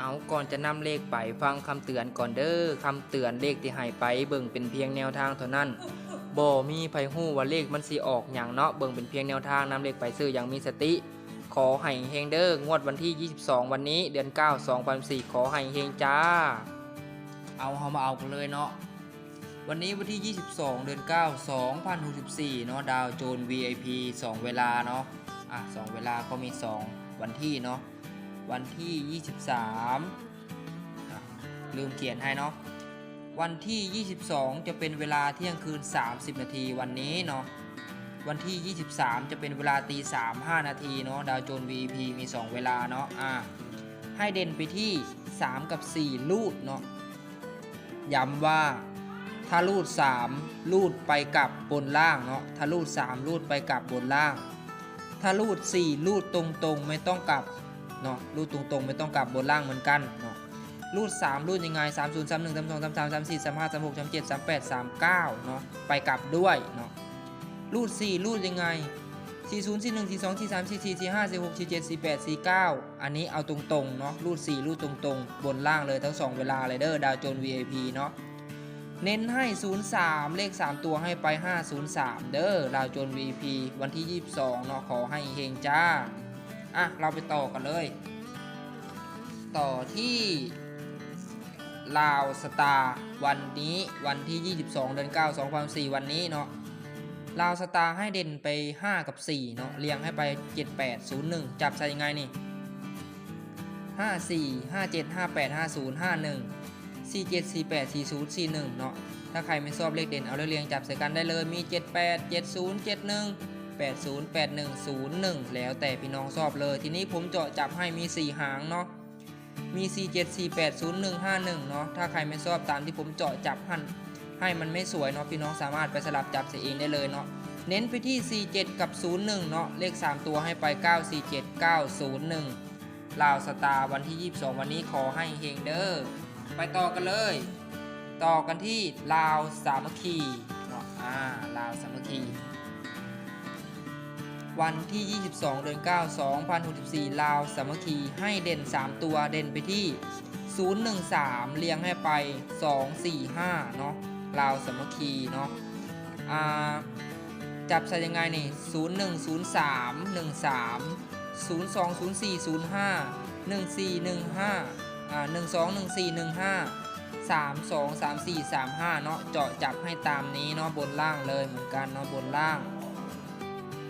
เอาก่อนจะนำเลขไปฟังคำเตือนก่อนเด้อคำเตือนเลขที่ให้ไปเบิ่งเป็นเพียงแนวทางเท่านั้นบ่มีไผฮู้ว่าเลขมันสิออกหยังเนาะเบิ่งเป็นเพียงแนวทางนำเลขไปซื้ออย่างมีสติ ขอให้เฮงเด้องวดวันที่ 22 วันนี้เดือน 9 2004ขอให้เฮงจ้า เอาเฮามาเอากันเลยเนาะวันนี้วันที่ 22 เดือน 9 2064 เนาะดาวโจน VIP 2 เวลาเนาะอะ2เวลาก็มี 2 วันที่เนาะ วันที่ 23 ลืมเขียนให้เนาะวันที่ 22 จะเป็นเวลาเที่ยงคืน 30 นาทีวันนี้เนาะวันที่ 23 จะเป็นเวลาตี3 5นาทีเนาะดาวโจน VP มี 2 เวลาเนาะอะให้เด่นไปที่ 3 กับ 4 ลูดเนาะย้ำว่าถ้าลูด 3 ลูดไปกับบนล่างเนาะถ้าลูด 3 ลูดไปกับบนล่าง ถ้าลูด 4 ลูดตรงๆ ไม่ต้องกลับ เนาะรูดตรงๆ ไม่ต้องกลับบนล่างเหมือนกันเนาะรูด 3 รูดยังไง 3 0 3 1 3 2 3 3 3 4 3 5 3 6 3 7 3 8 3 9เนาะไปกลับด้วยเนาะรูด 4 รูดยังไง 4 0 4 1 4 2 4 3 4 4 4 5 4 6 4 7 4 8 4 9 อันนี้เอาตรงๆเนาะรูด 4 รูดตรงๆ บนล่างเลยทั้ง 2 เวลาเลยเด้อดาวโจน VIP เนาะเน้นให้ 03 เลข 3 ตัวให้ไป 503 เด้อดาวโจน VIP วันที่ 22เนาะขอให้เฮงจ้า อะ เราไปต่อกันเลย ต่อที่ลาวสตาร์วันนี้วันที่ 22 เดือน 9 2004วันนี้เนาะลาวสตาร์ให้เด่นไป 5 กับ 4 เนาะเรียงให้ไป 7 8 0 1 จับใส่ยังไงนี่ 5 4 5 7 5 8 5 0 5 1 4 7 4 8 4 0 4 1 เนาะถ้าใครไม่ชอบเลขเด่นเอาเลขเรียงจับใส่กันได้เลยมี 7 8 7 80 81 01 แล้วแต่พี่น้องชอบเลย ทีนี้ผมเจาะจับให้มี 4 หางเนาะ มี 4 7 4 8 0 1 5 1 เนาะ ถ้าใครไม่ชอบตามที่ผมเจาะจับให้ให้มันไม่สวยเนาะพี่น้องสามารถไปสลับจับใส่เองได้เลยเนาะ เน้นไปที่ 47 กับ 01 เนาะ เลข 3 ตัวให้ไป 947 901 ลาวสตาร์วันที่ 22 วันนี้ขอให้เฮงเด้อ ไปต่อกันเลย ต่อกันที่ลาวสามัคคีเนาะ อ่า ลาวสามัคคี วันที่ 22 เดือน 9 2064 ลาวสามัคคีให้เด่น 3 ตัวเด่นไปที่ 013 เรียงให้ไป 245 เนาะลาวสามัคคีเนาะอ่าจับใส่ยังไงนี่ 0103 13 0204 05 1415อ่า121415 32 34 35 เนาะเจาะจับให้ตามนี้เนาะบนล่างเลยเหมือนกันเนาะบนล่าง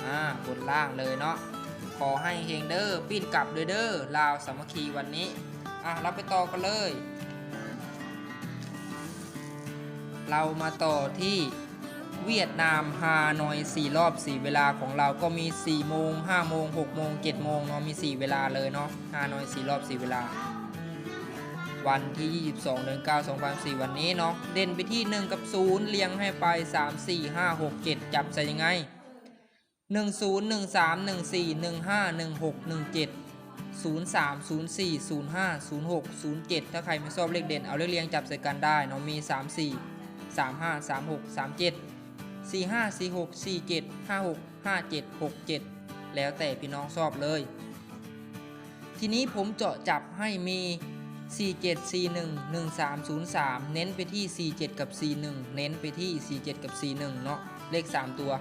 อ่าบนล่างเลยเนาะขอให้เฮงเดอร์ปิ้นกลับเลยเด้อลาวสามัคคีวันนี้อะเราไปต่อกันเลย เรามาต่อที่เวียดนามฮานอย 4 รอบ 4 เวลาของเราก็มี 4 โมง 5 โมง 6 โมง 7 โมงเนาะมี 4 เวลาเลยเนาะฮานอย 4 รอบ 4 เวลา วันที่ 22เดือน9 2004วันนี้เนาะเด่นไปที่ 1 กับ 0 เรียงให้ไป 3 4 5 6 7 จับใส่ยังไง หนึ่งศูนย์หนึ่งสามหนึ่งสี่หนึ่งห้าหนึ่งหกหนึ่งเจ็ดศูนย์สามศูนย์สี่ศูนย์ห้าศูนย์หกศูนย์เจ็ดถ้าใครไม่ชอบเลขเด่น เอาเลขเรียงจับใส่กันได้เนาะมีสามสี่สามห้าสามหกสามเจ็ดสี่ห้าสี่หกสี่เจ็ดห้าหกห้าเจ็ดหกเจ็ดแล้วแต่พี่น้องชอบเลย ทีนี้ผมเจาะจับให้มี 47 41 1303 เน้นไปที่ 47 กับ 41 เน้นไปที่ 47 กับ 41 เนาะเลข 3 ตัว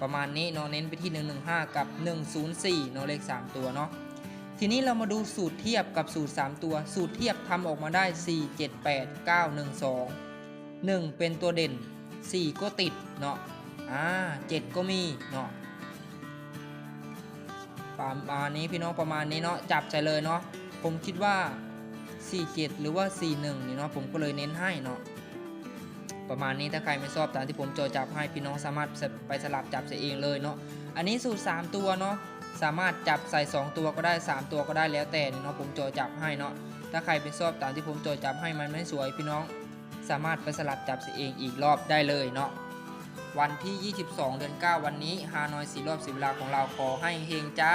ประมาณนี้เนาะเน้นไปที่ 115 กับ 104เนาะเลข 3 ตัวเนาะทีนี้เรามาดูสูตรเทียบกับสูตร 3 ตัว สูตรเทียบทำออกมาได้ 4 7 8 9 1 2 1 เป็นตัวเด่น 4 ก็ติดเนาะอ่า7ก็มีเนาะประมาณนี้พี่น้องประมาณนี้เนาะจับใจเลยเนาะผมคิดว่า 47 หรือว่า 41นี่เนาะผมก็เลยเน้นให้เนาะ ประมาณนี้ถ้าใครไม่ชอบตามที่ผมโจจับให้พี่น้องสามารถไปสลับจับใส่เองเลยเนาะอันนี้สูตร 3 ตัวเนาะสามารถจับใส่ 2 ตัวก็ได้ 3 ตัวก็ได้แล้วแต่เนาะผมโจจับให้เนาะถ้าใครไม่ชอบตามที่ผมโจจับให้มันไม่สวยพี่น้องสามารถไปสลับจับใส่เองอีกรอบได้เลยเนาะวันที่ 22 เดือน 9 วันนี้ฮานอยสีรอบสิเวลาของเราขอให้เฮงจ้า